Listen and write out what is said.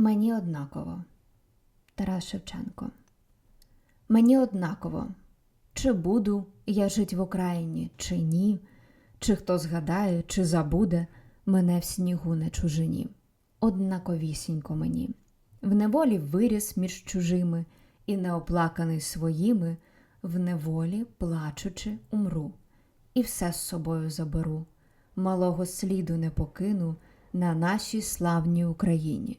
Мені однаково. Тарас Шевченко. Мені однаково, чи буду я жить в Україні, чи ні, чи хто згадає, чи забуде мене в снігу на чужині. Однаковісінько мені. В неволі виріс між чужими і неоплаканий своїми, в неволі, плачучи, умру, і все з собою заберу. Малого сліду не покину на нашій славній Україні,